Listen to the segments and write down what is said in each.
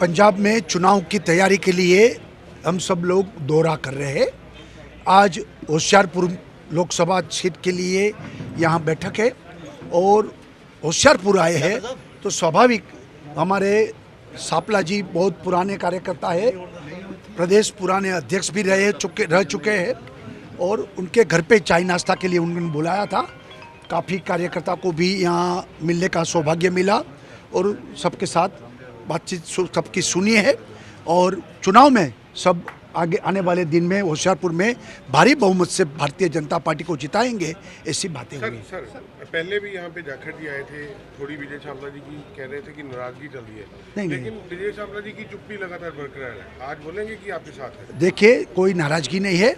पंजाब में चुनाव की तैयारी के लिए हम सब लोग दौरा कर रहे हैं। आज होशियारपुर लोकसभा सीट के लिए यहाँ बैठक है और होशियारपुर आए हैं तो स्वाभाविक हमारे सापला जी बहुत पुराने कार्यकर्ता है, प्रदेश पुराने अध्यक्ष भी रहे चुके, रह चुके हैं और उनके घर पे चाय नाश्ता के लिए उन्होंने बुलाया था। काफ़ी कार्यकर्ता को भी यहाँ मिलने का सौभाग्य मिला और सबके साथ बातचीत सबकी सुनी है और चुनाव में सब आगे आने वाले दिन में होशियारपुर में भारी बहुमत से भारतीय जनता पार्टी को जिताएँगे ऐसी बातें हुई। सर पहले भी यहाँ पे जाखड़ जी आए थे थोड़ी विजय छावला जी की कह रहे थे कि नाराज़गी चल रही है। नहीं। लेकिन विजय छावला जी की चुप्पी लगातार बरकरार है। आज बोलेंगे कि आपके साथ है? देखिए कोई नाराज़गी नहीं है।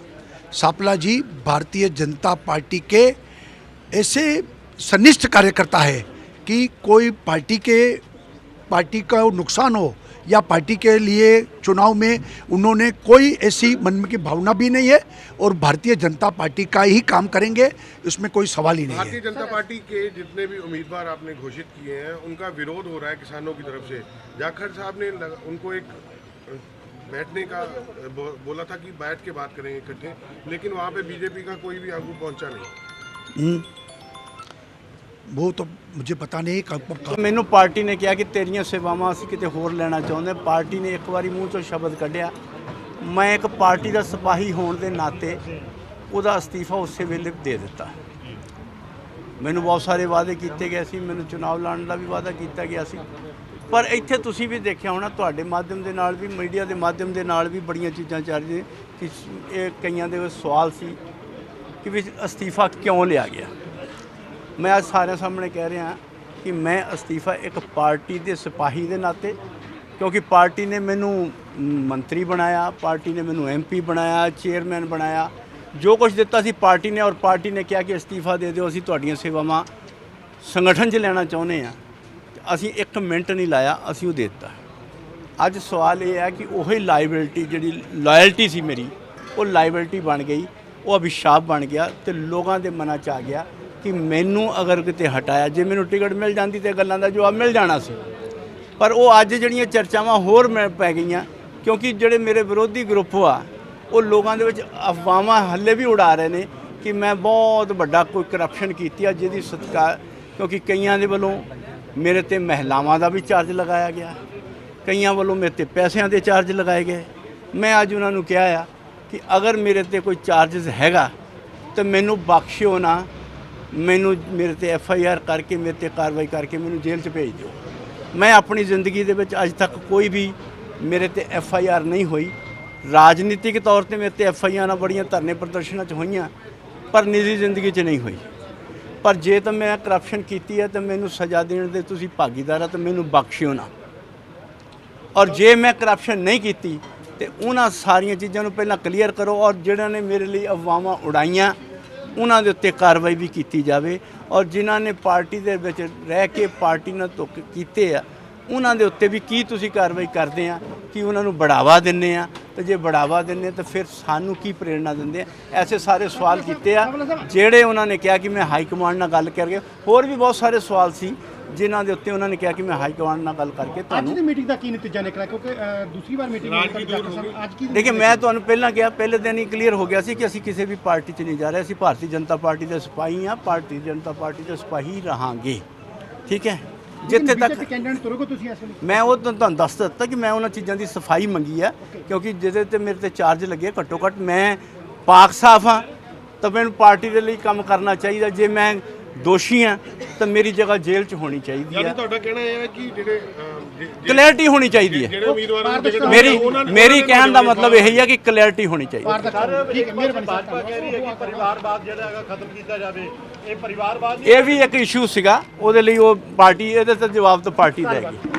सापला जी भारतीय जनता पार्टी के ऐसे सनिष्ठ कार्यकर्ता है कि कोई पार्टी के पार्टी का नुकसान हो या पार्टी के लिए चुनाव में उन्होंने कोई ऐसी मन में की भावना भी नहीं है और भारतीय जनता पार्टी का ही काम करेंगे इसमें कोई सवाल ही नहीं है। भारतीय जनता पार्टी के जितने भी उम्मीदवार आपने घोषित किए हैं उनका विरोध हो रहा है किसानों की तरफ़ से। जाखड़ साहब ने लग- उनको एक बैठने का बो- बोला था कि बैठ के बात करेंगे इकट्ठे लेकिन वहाँ पे बीजेपी का कोई भी आगू पहुँचा नहीं। वो तो मुझे पता नहीं कब कब- ਮੈਨੂੰ ਪਾਰਟੀ ਨੇ ਕਿਹਾ ਕਿ ਤੇਰੀਆਂ ਸੇਵਾਵਾਂ ਅਸੀਂ ਕਿਤੇ ਹੋਰ ਲੈਣਾ ਚਾਹੁੰਦੇ ਪਾਰਟੀ ਨੇ ਇੱਕ ਵਾਰੀ ਮੂੰਹ ਚੋਂ ਸ਼ਬਦ ਕੱਢਿਆ ਮੈਂ ਇੱਕ ਪਾਰਟੀ ਦਾ ਸਿਪਾਹੀ ਹੋਣ ਦੇ ਨਾਤੇ ਉਹਦਾ ਅਸਤੀਫਾ ਉਸੇ ਵੇਲੇ ਦੇ ਦਿੱਤਾ ਮੈਨੂੰ ਬਹੁਤ ਸਾਰੇ ਵਾਅਦੇ ਕੀਤੇ ਗਏ ਸੀ ਮੈਨੂੰ ਚੁਣਾਵ ਲੜਨ ਦਾ ਵੀ ਵਾਅਦਾ ਕੀਤਾ ਗਿਆ ਸੀ ਪਰ ਇੱਥੇ ਤੁਸੀਂ ਵੀ ਦੇਖਿਆ ਹੋਣਾ ਤੁਹਾਡੇ ਮਾਧਿਅਮ ਦੇ ਨਾਲ ਵੀ ਮੀਡੀਆ ਦੇ ਮਾਧਿਅਮ ਦੇ ਨਾਲ ਵੀ ਬੜੀਆਂ ਚੀਜ਼ਾਂ ਚੱਲ ਰਹੀਆਂ ਕਿ ਇਹ ਕਈਆਂ ਦੇ ਸਵਾਲ ਸੀ ਕਿ ਵੀ ਅਸਤੀਫਾ ਕਿਉਂ ਲਿਆ ਗਿਆ ਮੈਂ ਅੱਜ ਸਾਰਿਆਂ ਸਾਹਮਣੇ ਕਹਿ ਰਿਹਾ ਕਿ ਮੈਂ ਅਸਤੀਫਾ ਇੱਕ ਪਾਰਟੀ ਦੇ ਸਿਪਾਹੀ ਦੇ ਨਾਤੇ, ਕਿਉਂਕਿ ਪਾਰਟੀ ਨੇ ਮੈਨੂੰ ਮੰਤਰੀ ਬਣਾਇਆ, ਪਾਰਟੀ ਨੇ ਮੈਨੂੰ ਐਮਪੀ ਬਣਾਇਆ, ਚੇਅਰਮੈਨ ਬਣਾਇਆ। ਜੋ ਕੁਝ ਦਿੱਤਾ ਸੀ ਪਾਰਟੀ ਨੇ ਔਰ ਪਾਰਟੀ ਨੇ ਕਿਹਾ ਕਿ ਅਸਤੀਫਾ ਦੇ ਦਿਓ, ਅਸੀਂ ਤੁਹਾਡੀਆਂ ਸੇਵਾਵਾਂ ਸੰਗਠਨ 'ਚ ਲੈਣਾ ਚਾਹੁੰਦੇ ਆ ਅਸੀਂ ਇੱਕ ਮਿੰਟ ਨਹੀਂ ਲਾਇਆ, ਅਸੀਂ ਉਹ ਦੇ ਦਿੱਤਾ। ਅੱਜ ਸਵਾਲ ਇਹ ਹੈ ਕਿ ਉਹੀ ਲਾਇਬਿਲਟੀ ਜਿਹੜੀ ਲਾਇਲਟੀ ਸੀ ਮੇਰੀ, ਉਹ ਲਾਇਬਿਲਟੀ ਬਣ ਗਈ, ਉਹ ਅਭਿਸ਼ਾਪ ਬਣ ਗਿਆ ਤੇ ਲੋਕਾਂ ਦੇ ਮਨਾਂ 'ਚ ਆ ਗਿਆ। ਕਿ ਮੈਨੂੰ ਅਗਰ ਕਿਤੇ ਹਟਾਇਆ, ਜੇ ਮੈਨੂੰ ਟਿਕਟ ਮਿਲ ਜਾਂਦੀ ਤੇ ਗੱਲਾਂ ਦਾ ਜਵਾਬ ਮਿਲ ਜਾਣਾ ਸੀ। ਪਰ ਉਹ ਅੱਜ ਜਿਹੜੀਆਂ ਚਰਚਾਵਾਂ ਹੋਰ ਮੈਂ ਪੈ ਗਈਆਂ, ਕਿਉਂਕਿ ਜਿਹੜੇ ਮੇਰੇ ਵਿਰੋਧੀ ਗਰੁੱਪ ਆ, ਉਹ ਲੋਕਾਂ ਦੇ ਵਿੱਚ ਅਫਵਾਹਾਂ ਹੱਲੇ ਵੀ ਉਡਾ ਰਹੇ ਨੇ ਕਿ ਮੈਂ ਬਹੁਤ ਵੱਡਾ ਕੋਈ ਕਰਪਸ਼ਨ ਕੀਤੀ ਆ, ਜਿਹਦੀ ਸਤਕਾਰ ਕਿਉਂਕਿ ਕਈਆਂ ਦੇ ਵੱਲੋਂ ਮੇਰੇ ਤੇ ਮਹਿਲਾਵਾਂ ਦਾ ਵੀ ਚਾਰਜ ਲਗਾਇਆ ਗਿਆ, ਕਈਆਂ ਵੱਲੋਂ ਮੇਰੇ ਤੇ ਪੈਸਿਆਂ ਦੇ ਚਾਰਜ ਲਗਾਏ ਗਏ। ਮੈਂ ਅੱਜ ਉਹਨਾਂ ਨੂੰ ਕਿਹਾ ਆ ਕਿ ਅਗਰ ਮੇਰੇ ਤੇ ਕੋਈ ਚਾਰजेस ਹੈਗਾ, ਤਾਂ ਮੈਨੂੰ ਬਖਸ਼ਿਓ ਨਾ। ਮੈਨੂੰ ਮੇਰੇ ਤੇ ਐਫ ਆਈ ਆਰ ਕਰਕੇ, ਮੇਰੇ ਤੇ ਕਾਰਵਾਈ ਕਰਕੇ ਮੈਨੂੰ ਜੇਲ੍ਹ 'ਚ ਭੇਜ ਦਿਓ। ਮੈਂ ਆਪਣੀ ਜ਼ਿੰਦਗੀ ਦੇ ਵਿੱਚ ਅੱਜ ਤੱਕ ਕੋਈ ਵੀ ਮੇਰੇ ਤੇ ਐਫ ਆਈ ਆਰ ਨਹੀਂ ਹੋਈ। ਰਾਜਨੀਤਿਕ ਤੌਰ ਤੇ ਮੇਰੇ ਤੇ ਐਫ ਆਈ ਆਰਾਂ ਬੜੀਆਂ ਧਰਨੇ ਪ੍ਰਦਰਸ਼ਨਾਂ 'ਚ ਹੋਈਆਂ, ਪਰ ਨਿੱਜੀ ਜ਼ਿੰਦਗੀ 'ਚ ਨਹੀਂ ਹੋਈ। ਪਰ ਜੇ ਤਾਂ ਮੈਂ ਕਰਪਸ਼ਨ ਕੀਤੀ ਹੈ, ਤਾਂ ਮੈਨੂੰ ਸਜ਼ਾ ਦੇਣ ਦੇ ਤੁਸੀਂ ਭਾਗੀਦਾਰ ਆ, ਤਾਂ ਮੈਨੂੰ ਬਖਸ਼ਿਓ ਨਾ। ਔਰ ਜੇ ਮੈਂ ਕਰਪਸ਼ਨ ਨਹੀਂ ਕੀਤੀ, ਤੇ ਉਹਨਾਂ ਸਾਰੀਆਂ ਚੀਜ਼ਾਂ ਨੂੰ ਪਹਿਲਾਂ ਕਲੀਅਰ ਕਰੋ, ਔਰ ਜਿਹੜਿਆਂ ਨੇ ਮੇਰੇ ਲਈ ਅਫਵਾਹਾਂ ਉਡਾਈਆਂ ਉਹਨਾਂ ਦੇ ਉੱਤੇ ਕਾਰਵਾਈ ਵੀ ਕੀਤੀ ਜਾਵੇ ਔਰ ਜਿਨ੍ਹਾਂ ਨੇ ਪਾਰਟੀ ਦੇ ਵਿੱਚ ਰਹਿ ਕੇ ਪਾਰਟੀ ਨਾਲ ਧੁੱਕ ਕੀਤੇ ਆ, ਉਹਨਾਂ ਦੇ ਉੱਤੇ ਵੀ ਕੀ ਤੁਸੀਂ ਕਾਰਵਾਈ ਕਰਦੇ ਆ, ਕਿ ਉਹਨਾਂ ਨੂੰ ਬੜਾਵਾ ਦਿੰਨੇ ਆ? ਤੇ ਜੇ ਬੜਾਵਾ ਦਿੰਨੇ ਤਾਂ ਫਿਰ ਸਾਨੂੰ ਕੀ ਪ੍ਰੇਰਣਾ ਦਿੰਦੇ ਆ? ਐਸੇ ਸਾਰੇ ਸਵਾਲ ਕੀਤੇ ਆ, ਜਿਹੜੇ ਉਹਨਾਂ ਨੇ ਕਿਹਾ ਕਿ ਮੈਂ ਹਾਈ ਕਮਾਂਡ ਨਾਲ ਗੱਲ ਕਰਕੇ, ਹੋਰ ਵੀ ਬਹੁਤ ਸਾਰੇ ਸਵਾਲ ਸੀ। ਜਿਨ੍ਹਾਂ ਦੇ ਉੱਤੇ ਉਹਨਾਂ ਨੇ ਕਿਹਾ ਕਿ ਮੈਂ ਹਾਈ ਕਮਾਂਡ ਨਾਲ ਗੱਲ ਕਰਕੇ ਅੱਜ ਤੁਹਾਨੂੰ ਦੀ ਮੀਟਿੰਗ ਦਾ ਕੀ ਨਤੀਜਾ ਨਿਕਲਿਆ? ਕਿਉਂਕਿ ਅ, ਦੂਸਰੀ ਵਾਰ ਮੀਟਿੰਗ ਹੋਈ ਡਾਕਟਰ ਸਾਹਿਬ ਅੱਜ ਕੀ ਦੇਖਿਏ ਮੈਂ ਤੁਹਾਨੂੰ ਪਹਿਲਾਂ ਕਿਹਾ ਪਹਿਲੇ ਦਿਨ ਹੀ ਕਲੀਅਰ ਹੋ ਗਿਆ ਸੀ ਕਿ ਅਸੀਂ ਕਿਸੇ ਵੀ ਪਾਰਟੀ 'ਚ ਨਹੀਂ ਜਾ ਰਹੇ। ਅਸੀਂ ਭਾਰਤੀ ਜਨਤਾ ਪਾਰਟੀ ਦੇ ਸਿਪਾਹੀ ਹਾਂ ਭਾਰਤੀ ਜਨਤਾ ਪਾਰਟੀ ਦੇ ਸਿਪਾਹੀ ਰਹਾਂਗੇ। ਠੀਕ ਹੈ? ਜਿੱਥੇ ਤੱਕ ਕੈਂਡੀਡੇਟ ਤੁਰੋਗੇ ਤੁਸੀਂ ਇਸ ਵੇਲੇ? ਮੈਂ ਉਹ ਤੁਹਾਨੂੰ ਤੁਹਾਨੂੰ ਦੱਸ ਦਿੱਤਾ ਕਿ ਮੈਂ ਉਹਨਾਂ ਚੀਜ਼ਾਂ ਦੀ ਸਫ਼ਾਈ ਮੰਗੀ ਆ ਕਿਉਂਕਿ ਜਿਹਦੇ ਤੇ ਮੇਰੇ ਤੇ ਚਾਰਜ ਲੱਗੇ ਘੱਟੋ ਘੱਟ ਮੈਂ ਪਾਕ ਸਾਫ਼ ਹਾਂ ਤਾਂ ਮੈਨੂੰ ਪਾਰਟੀ ਦੇ ਲਈ ਕੰਮ ਕਰਨਾ ਚਾਹੀਦਾ। ਜੇ ਮੈਂ ਦੋਸ਼ੀ ਹਾਂ ਤਾਂ ਮੇਰੀ ਜਗ੍ਹਾ ਜੇਲ੍ਹ 'ਚ ਹੋਣੀ ਚਾਹੀਦੀ ਯਾਨੀ ਹੈ ਤੁਹਾਡਾ ਕਹਿਣਾ ਇਹ ਹੈ ਕਿ ਜਿਹੜੇ ਅ, ਜੇ- ਜੇ- ਕਲੈਰਿਟੀ ਹੋਣੀ ਚਾਹੀਦੀ ਹੈ ਜਿਹੜੇ ਉਮੀਦਵਾਰਾਂ ਨੂੰ ਟਿਕਟ ਮੇਰੀ ਉਹਨਾਂ ਨੇ- ਮੇਰੀ ਕਹਿਣ ਦਾ ਮਤਲਬ ਇਹ ਹੀ ਹੈ ਕਿ ਕਲੈਰਿਟੀ ਹੋਣੀ ਚਾਹੀਦੀ ਹੈ ਪਾਰਦਰਸ਼ਤਾ ਠੀਕ ਹੈ ਮਿਹਰਬਾਨੀ ਸਰ ਭਾਜਪਾ ਕਹਿ ਰਹੀ ਹੈ ਕਿ ਪਰਿਵਾਰਵਾਦ ਜਿਹੜਾ ਹੈਗਾ ਖਤਮ ਕੀਤਾ ਜਾਵੇ। ਇਹ ਪਰਿਵਾਰਵਾਦ ਇਹ ਵੀ ਇੱਕ ਇਸ਼ੂ ਸੀਗਾ ਉਹਦੇ ਲਈ ਉਹ ਪਾਰਟੀ ਇਹਦੇ ਤੇ ਜਵਾਬ ਤਾਂ ਪਾਰਟੀ ਦੇਗੀ